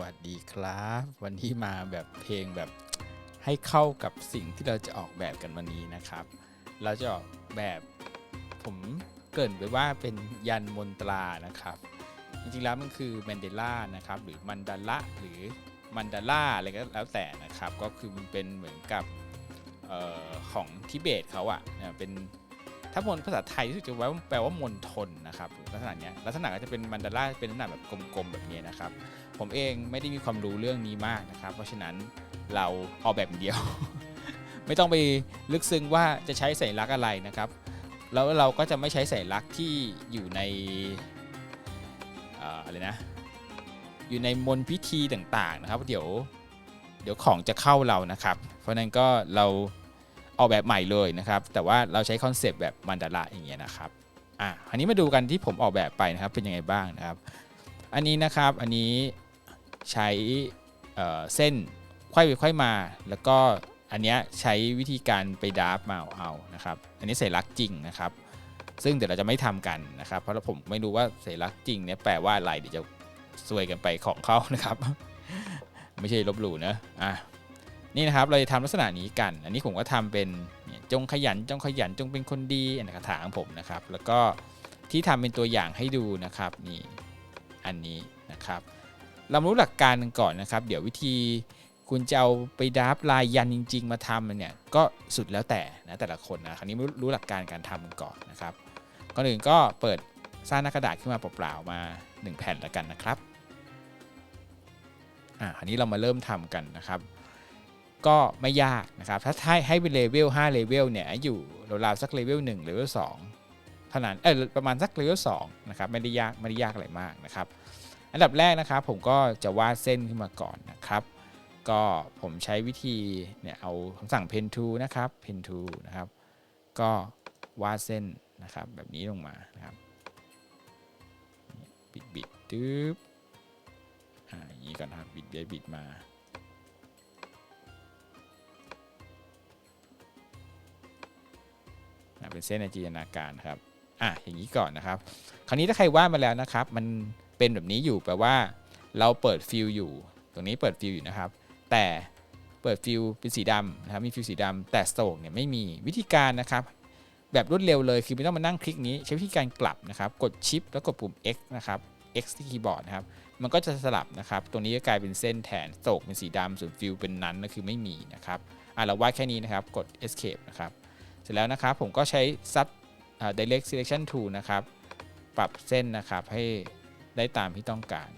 วัสดีครับ วันนี้มาแบบเพลงแบบให้เข้ากับสิ่งที่เราจะออกแบบกันวันนี้นะครับ เราจะออกแบบผมเกินไปว่าเป็นยันมนตรานะครับ จริงๆแล้วมันคือแมนเดล่านะครับหรือมันดาละหรือมันดาล่าอะไรก็แล้วแต่นะครับ ก็คือมันเป็นเหมือนกับออของทิเบตเขาอะเนี่ยเป็นถ้ามนภาษาไทยรู้สึกจะว่าแปลว่ามนทน นะครับลักษณะเนี้ยลักษณะก็จะเป็นมันดาล่าเป็นลักษณะแบบกลมๆแบบนี้นะครับ ผมเองไม่ได้มีความรู้เรื่องนี้มากนะครับ เพราะฉะนั้นเราออกแบบเดียว ไม่ต้องไปลึกซึ้งว่าจะใช้สัญลักษณ์อะไรนะครับ แล้วเราก็จะไม่ใช้สัญลักษณ์ที่อยู่ในอะไรนะอยู่ในมนพิธีต่างๆนะครับ เดี๋ยวเดี๋ยวของจะเข้าเรานะครับ เพราะฉะนั้นก็เราออกแบบใหม่เลยนะครับ แต่ว่าเราใช้คอนเซปต์แบบมันดาระอย่างเงี้ยนะครับ อะอันนี้มาดูกันที่ผมออกแบบไปนะครับเป็นยังไงบ้างนะครับ อันนี้นะครับอันนี้ใช้เเส้นไขว้ไปไขว้มา แล้วก็อันนี้ใช้วิธีการไปดราฟมาเอานะครับ อันนี้สัญลักจริงนะครับ ซึ่งเดี๋ยวเราจะไม่ทำกันนะครับ เพราะผมไม่รู้ว่าสัญลักจริงเนี่ยแปลว่าอะไรเดี๋ยวจะซวยกันไปของเขานะครับ ไม่ใช่ลบหลู่นะอะนี่นะครับเราจะทำลักษณะนี้กัน อันนี้ผมก็ทำเป็น จงขยันจงขยันจงเป็นคนดีอันนนคาถาของผมนะครับ แล้วก็ที่ทำเป็นตัวอย่างให้ดูนะครับนี่อันนี้นะครับเรารู้หลักการกันก่อนนะครับ เดี๋ยววิธีคุณจะเอาไปดราฟลายยันจริง ๆ มาทำเนี่ยก็สุดแล้วแต่นะแต่ละคนนะคราวนี้รู้หลักการการทำกันก่อนนะครับก่อนอื่นก็เปิดสร้างหน้ากระดาษขึ้นมาเปล่าๆมา 1 แผ่นแล้วกันนะครับอ่าอันนี้เรามาเริ่มทำกันนะครับ ก็ไม่ยากนะครับถ้าให้ให้เป็นเลเวล5เลเวลเนี่ยอยู่ราวๆสักเลเวล1เลเวล2เท่านั้นเออประมาณสักเลเวล2นะครับไม่ได้ยากไม่ได้ยากอะไรมากนะครับอันดับแรกนะครับผมก็จะวาดเส้นขึ้นมาก่อนนะครับ ก็ผมใช้วิธีเนี่ยเอาคำสั่ง pen to นะครับ pen to นะครับ ก็วาดเส้นนะครับแบบนี้ลงมานะครับบิดบิดตึ๊บอ่าอย่างนี้ก่อนครับบิดไปบิดมา เป็นเส้นในจินตนาการครับอะอย่างนี้ก่อนนะครับ คราวนี้ถ้าใครวาดมาแล้วนะครับ มันเป็นแบบนี้อยู่แปลว่า เราเปิดฟิลอยู่ ตรงนี้เปิดฟิลอยู่นะครับ แต่เปิดฟิลเป็นสีดำนะครับมีฟิลสีดำแต่สโตกเนี่ยไม่มีวิธีการนะครับ แบบรวดเร็วเลยคือไม่ต้องมานั่งคลิกนี้ ใช้วิธีการกลับนะครับ กดชิปแล้วกดปุ่ม X นะครับ X ที่คีย์บอร์ดนะครับ มันก็จะสลับนะครับ ตรงนี้ก็กลายเป็นเส้นแทนสโตกเป็นสีดำส่วนฟิลเป็นนั้นก็คือไม่มีนะครับอะเราวาดแค่นี้นะครับกด Escape นะครับ สร็จแล้วนะครับผมก็ใช้ซับ direct selection tool นะครับ ปรับเส้นนะครับให้ได้ตามที่ต้องการ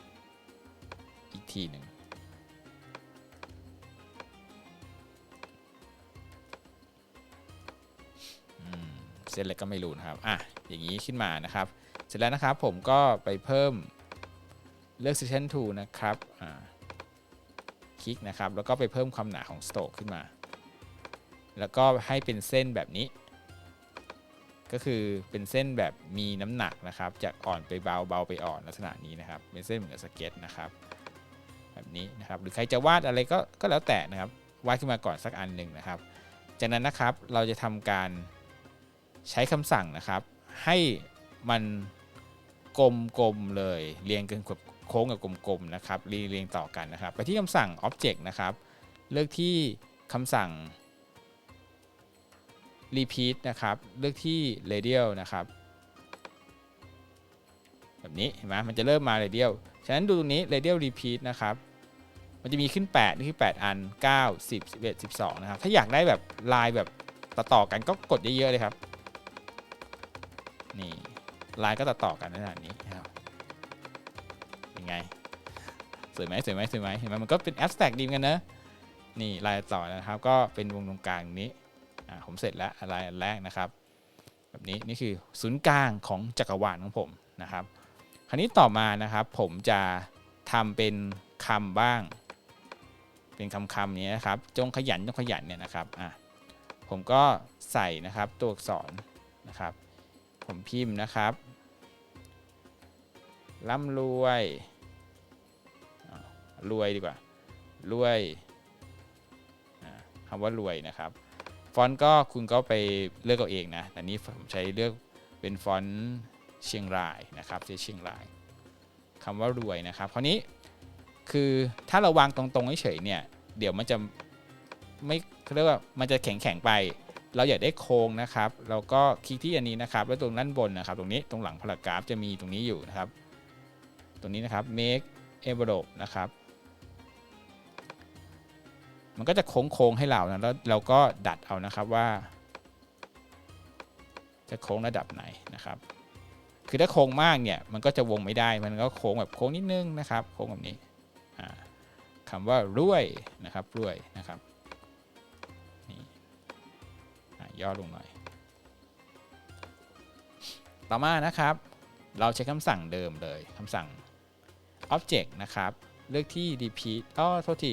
อีกทีหนึ่งเส้นอะไรก็ไม่รู้นะครับ อะ อย่างนี้ขึ้นมานะครับ เสร็จแล้วนะครับผมก็ไปเพิ่มเลือก selection tool นะครับ คลิกนะครับ แล้วก็ไปเพิ่มความหนาของ stroke ขึ้นมา แล้วก็ให้เป็นเส้นแบบนี้ ก็คือเป็นเส้นแบบมีน้ำหนักนะครับ จากอ่อนไปเบาเบาไปอ่อนลักษณะนี้นะครับ เป็นเส้นเหมือนกับสเก็ตนะครับ แบบนี้นะครับ หรือใครจะวาดอะไรก็ก็แล้วแต่นะครับ วาดขึ้นมาก่อนสักอันหนึ่งนะครับ จากนั้นนะครับเราจะทำการใช้คำสั่งนะครับ ให้มันกลมๆเลยเรียงกันกับโค้งกับกลมๆนะครับเรียงต่อกันนะครับ ไปที่คำสั่ง Object นะครับ เลือกที่คำสั่ง repeat นะครับ เลือกที่ radial นะครับ แบบนี้เห็นไหมมันจะเริ่มมา radial ฉะนั้นดูตรงนี้ radial repeat นะครับ มันจะมีขึ้น 8 นี่คือ 8 อัน 9 10 11 12 นะครับ ถ้าอยากได้แบบลายแบบต่อๆกันก็กดเยอะๆเลยครับ นี่ลายก็ต่อๆกันขนาดนี้นะครับยังไงสวยไหมสวยไหมสวยไหมเห็นไหมมันก็เป็น abstract ดีเหมือนกันนะนี่ลายต่อนะครับ ก็เป็นวงตรงกลางนี้ ผมเสร็จแล้วอะไรอันแรกนะครับ แบบนี้นี่คือศูนย์กลางของจักรวาลของผมนะครับ คราวนี้ต่อมานะครับ ผมจะทำเป็นคำบ้าง เป็นคำคำนี้นะครับ จงขยันจงขยันเนี่ยนะครับอะผมก็ใส่นะครับตัวอักษรนะครับ ผมพิมพ์นะครับร่ำรวยรวยดีกว่ารวยคำว่ารวยนะครับ ฟอนต์ก็คุณก็ไปเลือกเอาเองนะแต่นี้ผมใช้เลือกเป็นฟอนต์เชียงรายนะครับใช้เชียงรายคำว่ารวยนะครับคราวนี้คือถ้าเราวางตรงๆเฉยๆเนี่ยเดี๋ยวมันจะไม่เขาเรียกว่ามันจะแข็งๆไป เราอยากได้โค้งนะครับเราก็คลิกที่อันนี้นะครับ แล้วตรงด้านบนนะครับ ตรงนี้ตรงหลังพารากราฟจะมีตรงนี้อยู่นะครับ ตรงนี้นะครับ make envelope นะครับ มันก็จะโค้งๆให้เรานะแล้วเราก็ดัดเอานะครับว่า จะโค้งระดับไหนนะครับ คือถ้าโค้งมากเนี่ยมันก็จะวงไม่ได้ มันก็โค้งแบบโค้งนิดนึงนะครับ โค้งแบบนี้อ่าคำว่ารวยนะครับรวยนะครับนี่ย่อลงหน่อย ต่อมานะครับ เราใช้คำสั่งเดิมเลยคำสั่ง object นะครับ เลือกที่ repeat อ๋อโทษที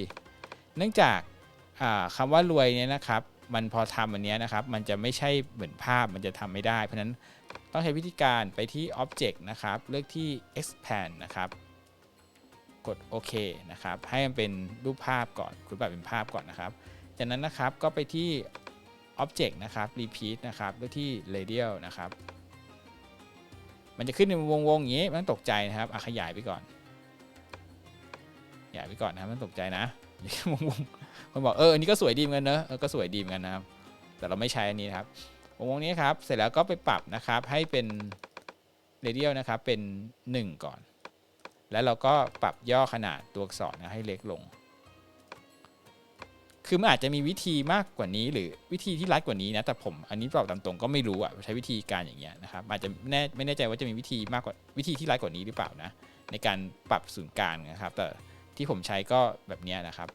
เนื่องจาก คำว่ารวยเนี่ยนะครับ มันพอทำอันนี้นะครับ มันจะไม่ใช่เหมือนภาพมันจะทำไม่ได้ เพราะฉะนั้นต้องใช้วิธีการไปที่ Object นะครับ เลือกที่ Expand นะครับ กดโอเคนะครับ ให้มันเป็นรูปภาพก่อนคุณแบบเป็นภาพก่อนนะครับ จากนั้นนะครับก็ไปที่ Object นะครับ Repeat นะครับ เลือกที่ Radial นะครับมันจะขึ้นในวงๆอย่างนี้มันตกใจนะครับขยายไปก่อนขยายไปก่อนนะครับมันตกใจนะอย่าแค่วง คนบอกเอออันนี้ก็สวยดีเหมือนกันเนอะเออก็สวยดีเหมือนกันนะครับ แต่เราไม่ใช้อันนี้นะครับวงนี้ครับ เสร็จแล้วก็ไปปรับนะครับให้เป็นเรเดียลนะครับเป็น 1 ก่อน แล้วเราก็ปรับย่อขนาดตัวอักษรนะให้เล็กลง คือมันอาจจะมีวิธีมากกว่านี้ หรือวิธีที่รัดกว่านี้นะ แต่ผมอันนี้ตอบตามตรงก็ไม่รู้อะใช้วิธีการอย่างเงี้ยนะครับ อาจจะแน่ไม่แน่ใจว่าจะมีวิธีมากกว่าวิธีที่รัดกว่านี้หรือเปล่านะ ในการปรับศูนย์กลางนะครับ แต่ที่ผมใช้ก็แบบเนี้ยนะครับ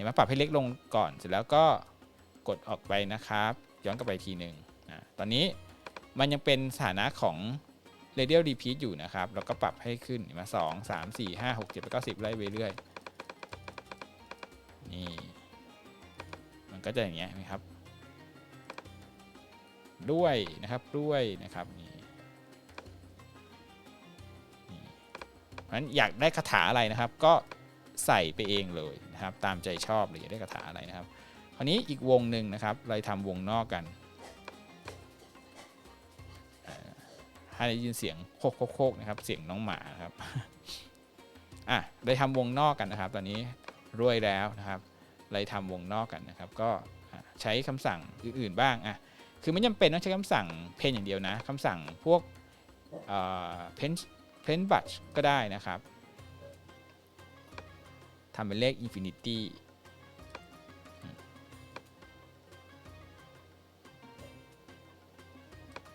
ห็นไหมปรับให้เล็กลงก่อนเสร็จแล้วก็กดออกไปนะครับ ย้อนกลับไปทีหนึ่งอ่าตอนนี้มันยังเป็นสถานะของ radial repeat อยู่นะครับเราก็ปรับให้ขึ้นมาสองสามสี่ห้าหกเจ็ดแปดเก้าสิบไล่ไปเรื่อยนี่ มันก็จะอย่างเงี้ยนะครับ ด้วยนะครับด้วยนะครับนี่เพราะฉะนั้นอยากได้คาถาอะไรนะครับ ก็ ใส่ไปเองเลยนะครับตามใจชอบเลยอยากได้คาถาอะไรนะครับ คราวนี้อีกวงหนึ่งนะครับเราทำวงนอกกันให้ได้ยินเสียงโคกโคกโคกนะครับเสียงน้องหมาครับอะเลยทำวงนอกกันนะครับ ตอนนี้รวยแล้วนะครับเลยทำวงนอกกันนะครับ ก็ใช้คำสั่งอื่นๆบ้างอะคือไม่จำเป็นต้องใช้คำสั่งเพนอย่างเดียวนะคำสั่งพวกเพนเพนบัตก็ได้นะครับ ทำเป็นเลขอินฟินิตี้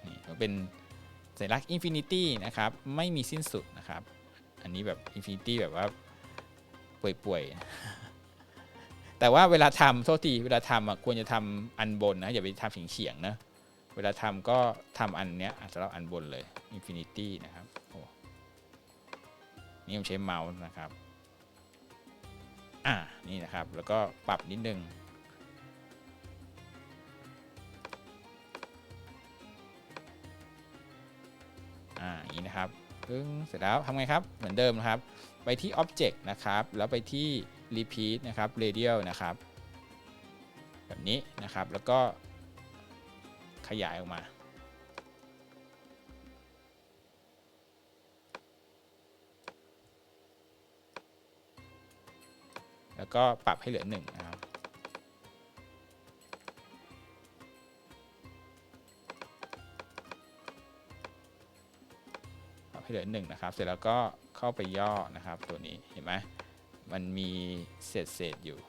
นี่มันเป็นสัญลักษณ์ Infinity นะครับ ไม่มีสิ้นสุดนะครับ อันนี้แบบ Infinity แบบว่าป่วยๆ แต่ว่าเวลาทำโทษที เวลาทำอะควรจะทำอันบนนะ อย่าไปทำเฉียงๆนะ เวลาทำก็ทำอันเนี้ยสำหรับอันบนเลย Infinity นะครับโอ้นี่ผมใช้เมาส์นะครับ อ่านี่นะครับ แล้วก็ปรับนิดนึงอ่าอย่างนี้นะครับปึ้งเสร็จแล้วทำไงครับ เหมือนเดิมนะครับ ไปที่ Object นะครับ แล้วไปที่ Repeat นะครับ Radial นะครับ แบบนี้นะครับ แล้วก็ขยายออกมา แล้วก็ปรับให้เหลือหนึ่งนะครับปรับให้เหลือหนึ่งนะครับ เสร็จแล้วก็เข้าไปย่อนะครับตัวนี้เห็นไหมมันมีเศษเศษอยู่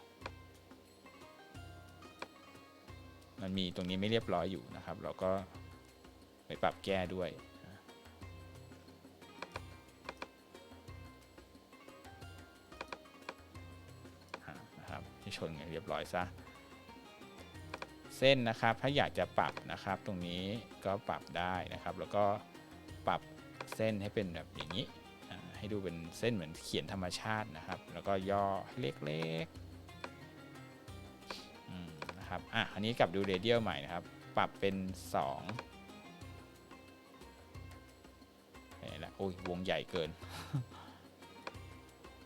มันมีตรงนี้ไม่เรียบร้อยอยู่นะครับ เราก็ไปปรับแก้ด้วย นะครับให้ชนกันเรียบร้อยซะเส้นนะครับถ้าอยากจะปรับนะครับตรงนี้ก็ปรับได้นะครับ แล้วก็ปรับเส้นให้เป็นแบบอย่างนี้ ให้ดูเป็นเส้นเหมือนเขียนธรรมชาตินะครับ แล้วก็ย่อให้เล็กๆนะครับอะอันนี้กลับดูเรเดียลใหม่นะครับ ปรับเป็น2เห็นแล้วโอ้ยวงใหญ่เกิน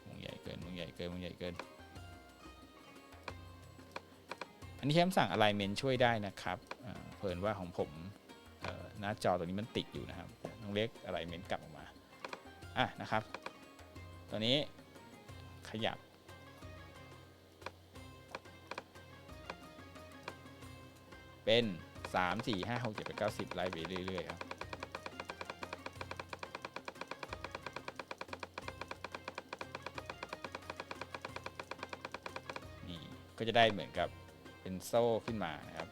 วงใหญ่เกิน วงใหญ่เกิน วงใหญ่เกิน อันนี้ใช้คำสั่ง alignment ช่วยได้นะครับเพิ่นว่าของผมหน้าจอตรงนี้มันติดอยู่นะครับต้องเรียก alignment กลับออกมาอะนะครับ ตัวนี้ขยับเป็น3 4 5 6 7 8 9 10ไล่ไปเรื่อยๆครับนี่ก็จะได้เหมือนกับ เป็นโซ่ขึ้นมานะครับ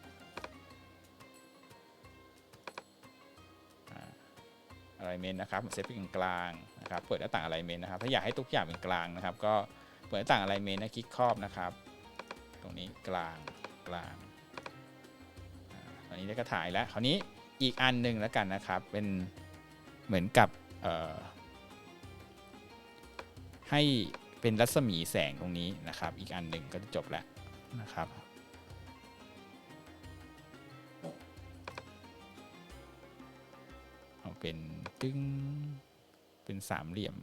อะไรเมนนะครับเซตเป็นกลางนะครับเปิดหน้าต่างอะไรเมนนะครับ ถ้าอยากให้ทุกอย่างเป็นกลางนะครับ ก็เปิดหน้าต่างอะไรเมนนะคลิกครอบนะครับ ตรงนี้กลางกลางตอนนี้ได้กระถ่ายแล้วคราวนี้อีกอันหนึ่งแล้วกันนะครับ เป็นเหมือนกับให้เป็นรัศมีแสงตรงนี้นะครับ อีกอันหนึ่งก็จะจบแล้วนะครับ สามเหลี่ยม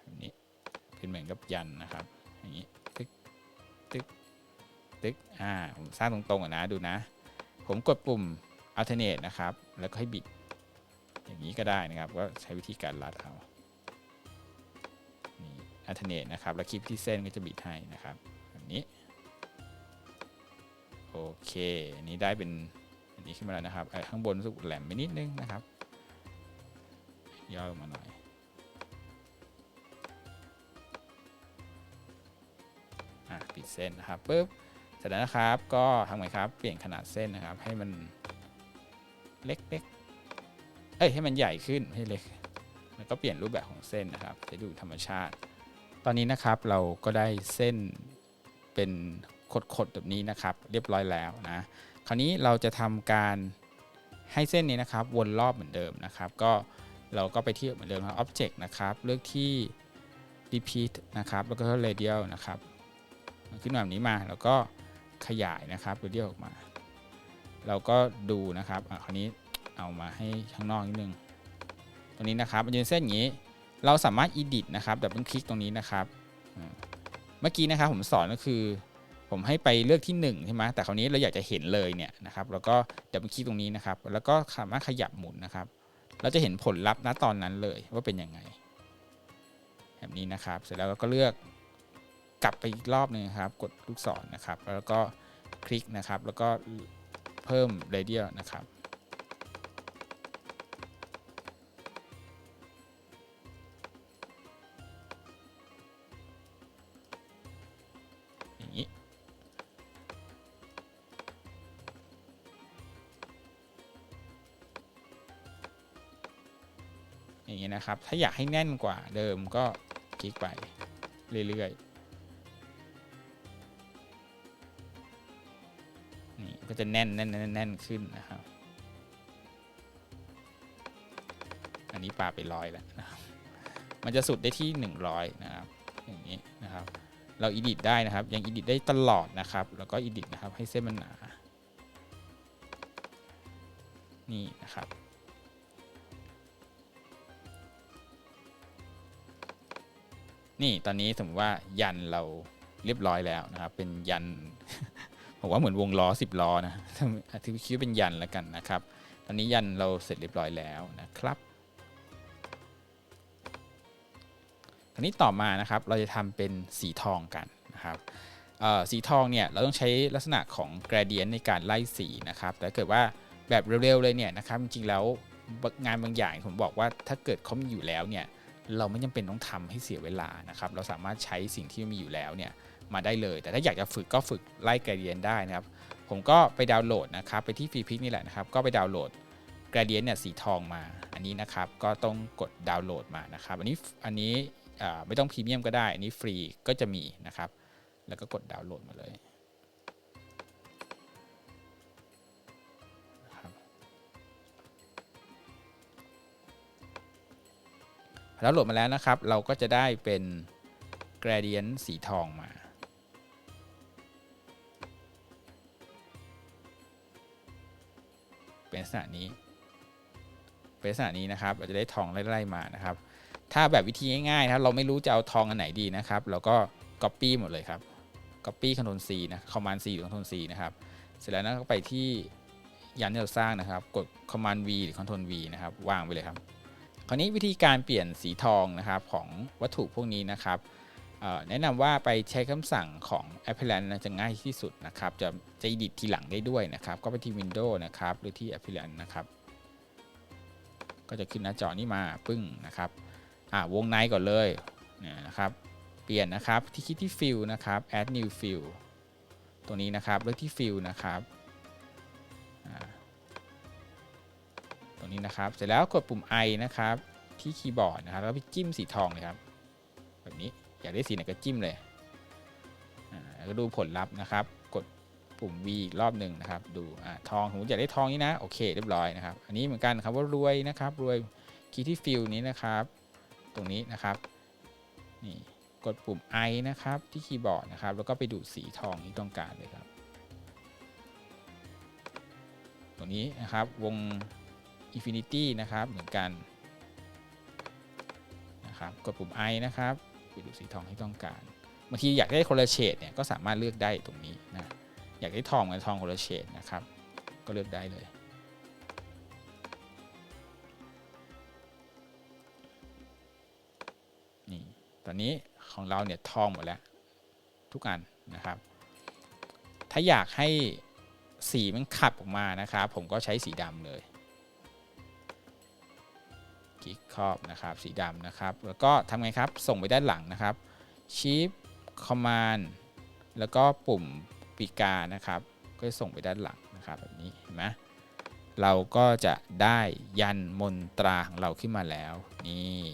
แบบนี้เป็นเหมือนกับยันนะครับ อย่างนี้ ตึ๊กตึ๊กตึ๊กอ่า ผมสร้างตรงๆอะนะ ดูนะ ผมกดปุ่ม alternate นะครับ แล้วก็ให้บิด อย่างนี้ก็ได้นะครับ ก็ใช้วิธีการลัดเอานี่ alternate นะครับ แล้วคลิปที่เส้นก็จะบิดให้นะครับ แบบนี้ โอเค อันนี้ได้เป็นอันนี้ขึ้นมาแล้วนะครับข้างบนรู้สึกแหลมไปนิดนึงนะครับ ย่อลงมาหน่อยอะปิดเส้นนะครับปุ๊บเสร็จแล้วนะครับก็ทำไงครับเปลี่ยนขนาดเส้นนะครับ ให้มันเล็กๆเอ้ยให้มันใหญ่ขึ้นให้เล็กแล้วก็เปลี่ยนรูปแบบของเส้นนะครับ จะดูธรรมชาติ ตอนนี้นะครับเราก็ได้เส้นเป็นขดๆแบบนี้นะครับ เรียบร้อยแล้วนะคราวนี้เราจะทำการให้เส้นนี้นะครับวนรอบเหมือนเดิมนะครับ ก็ เราก็ไปที่เหมือนเดิมครับ object นะครับ เลือกที่ repeat นะครับ แล้วก็ radial นะครับ ขึ้นแบบนี้มา แล้วก็ขยายนะครับ radial ออกมา เราก็ดูนะครับอะคราวนี้เอามาให้ข้างนอกนิดนึง ตรงนี้นะครับมันจะเป็นเส้นอย่างนี้ เราสามารถ edit นะครับดับเบิลคลิกตรงนี้นะครับ เมื่อกี้นะครับผมสอนก็คือ ผมให้ไปเลือกที่1ใช่ไหมแต่คราวนี้เราอยากจะเห็นเลยเนี่ยนะครับ แล้วก็ดับเบิลคลิกตรงนี้นะครับ แล้วก็สามารถขยับหมุนนะครับ เราจะเห็นผลลัพธ์ณตอนนั้นเลยว่าเป็นยังไง แบบนี้นะครับ เสร็จแล้วเราก็เลือกกลับไปอีกรอบหนึ่งครับ กดลูกศรนะครับ แล้วก็คลิกนะครับ แล้วก็เพิ่มเรเดียลนะครับ อย่างนี้นะครับ ถ้าอยากให้แน่นกว่าเดิมก็คลิกไปเรื่อยๆ นี่ก็จะแน่นแน่นแน่นแน่นขึ้นนะครับ อันนี้ปาไปร้อยแล้วนะครับ มันจะสุดได้ที่ 100 นะครับ อย่างนี้นะครับ เราอิดิทได้นะครับ ยังอิดิทได้ตลอดนะครับ แล้วก็อิดิทนะครับให้เส้นมันหนา นี่นะครับ นี่ตอนนี้สมมติว่ายันเราเรียบร้อยแล้วนะครับเป็นยันผมว่าเหมือนวงล้อสิบล้อนะถือคิดว่าเป็นยันแล้วกันนะครับ ตอนนี้ยันเราเสร็จเรียบร้อยแล้วนะครับคราวนี้ต่อมานะครับเราจะทำเป็นสีทองกันนะครับสีทองเนี่ยเราต้องใช้ลักษณะของ gradient ในการไล่สีนะครับแต่ถ้าเกิดว่าแบบเร็วๆเลยเนี่ยนะครับจริงๆแล้วงานบางอย่างผมบอกว่าถ้าเกิดเขามีอยู่แล้วเนี่ย เราไม่จำเป็นต้องทำให้เสียเวลานะครับเราสามารถใช้สิ่งที่มีอยู่แล้วเนี่ยมาได้เลย แต่ถ้าอยากจะฝึกก็ฝึกไล่ gradient ได้นะครับ ผมก็ไปดาวน์โหลดนะครับไปที่ฟรีพิกนี่แหละนะครับ ก็ไปดาวน์โหลด gradient เนี่ยสีทองมา อันนี้นะครับก็ต้องกดดาวน์โหลดมานะครับ อันนี้อันนี้ไม่ต้องพรีเมียมก็ได้ อันนี้ฟรีก็จะมีนะครับ แล้วก็กดดาวน์โหลดมาเลย ดาวโหลดมาแล้วนะครับ เราก็จะได้เป็น gradient สีทองมา เป็นลักษณะนี้ เป็นลักษณะนี้นะครับ เราจะได้ทองไล่ๆมานะครับ ถ้าแบบวิธีง่ายๆนะครับ เราไม่รู้จะเอาทองอันไหนดีนะครับ เราก็ copy หมดเลยครับ copy Ctrl C นะ Command C หรือ Ctrl C นะครับ เสร็จแล้วนะก็ไปที่ยันที่เราสร้างนะครับ กด Command V หรือ Ctrl V นะครับ วางไปเลยครับ คราวนี้วิธีการเปลี่ยนสีทองนะครับของวัตถุพวกนี้นะครับแนะนำว่าไปใช้คำสั่งของ a p p l a n จะง่ายที่สุดนะครับ จะจะ edit ทีหลังได้ด้วยนะครับ ก็ไปที่ Windows นะครับ หรือที่ a p p l a n นะครับ ก็จะขึ้นหน้าจอนี้มาปึ้งนะครับอ่าวงในก่อนเลยเนี่ยนะครับ เปลี่ยนนะครับที่คลิกที่ fill นะครับ add new fill ตัวนี้นะครับเลือกที่ fill นะครับ นี้นะครับ เสร็จแล้วกดปุ่ม i นะครับ ที่คีย์บอร์ดนะครับแล้วไปจิ้มสีทองเลยครับ แบบนี้อยากได้สีไหนก็จิ้มเลยอ่าแล้วก็ดูผลลัพธ์นะครับ กดปุ่ม V อีกรอบหนึ่งนะครับ ดูอ่าทองผมอยากได้ทองนี้นะโอเคเรียบร้อยนะครับ อันนี้เหมือนกันครับว่ารวยนะครับรวยคลิกที่ฟิลนี้นะครับ ตรงนี้นะครับนี่กดปุ่ม I นะครับที่คีย์บอร์ดนะครับ แล้วก็ไปดูสีทองที่ต้องการเลยครับ ตรงนี้นะครับวง Infinity นะครับ เหมือนกันนะครับกดปุ่ม I นะครับไปดูสีทองที่ต้องการบางทีอยากได้คนละเฉดเนี่ยก็สามารถเลือกได้ตรงนี้นะอยากได้ทองกับทองคนละเฉดนะครับ ก็เลือกได้เลยนี่ตอนนี้ของเราเนี่ยทองหมดแล้วทุกอันนะครับ ถ้าอยากให้สีมันขับออกมานะครับ ผมก็ใช้สีดำเลย คลิกครอบนะครับสีดำนะครับ แล้วก็ทำไงครับส่งไปด้านหลังนะครับ Shift Command แล้วก็ปุ่มปีกานะครับ ก็ส่งไปด้านหลังนะครับแบบนี้เห็นไหมเราก็จะได้ยันมนตราของเราขึ้นมาแล้วนี่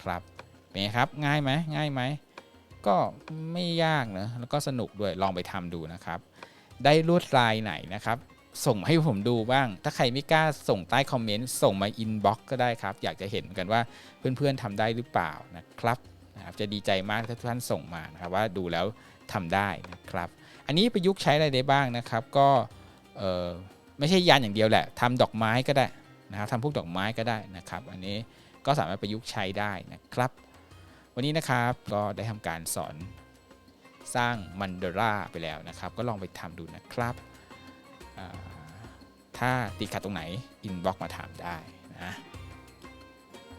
ครับเป็นไงครับง่ายไหมง่ายไหมก็ไม่ยากนะแล้วก็สนุกด้วยลองไปทำดูนะครับ ได้ลวดลายไหนนะครับ ส่งให้ผมดูบ้าง ถ้าใครไม่กล้าส่งใต้คอมเมนต์ส่งมาอินบ็อกก็ได้ครับ อยากจะเห็นเหมือนกันว่าเพื่อนๆทำได้หรือเปล่านะครับนะครับจะดีใจมากถ้าทุกท่านส่งมานะครับว่าดูแล้วทำได้นะครับ อันนี้ประยุกต์ใช้อะไรได้บ้างนะครับก็ไม่ใช่ยันอย่างเดียวแหละทำดอกไม้ก็ได้นะครับทำพวกดอกไม้ก็ได้นะครับ อันนี้ก็สามารถประยุกต์ใช้ได้นะครับ วันนี้นะครับก็ได้ทำการสอนสร้างมันเดราไปแล้วนะครับ ก็ลองไปทำดูนะครับ ถ้าติดขัดตรงไหนอินบ็อกมาถามได้นะ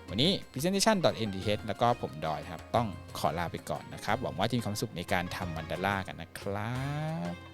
วันนี้ presentation.ndh แล้วก็ผมดอยครับ ต้องขอลาไปก่อนนะครับ หวังว่าจะมีความสุขในการทำมันเดรากันนะครับ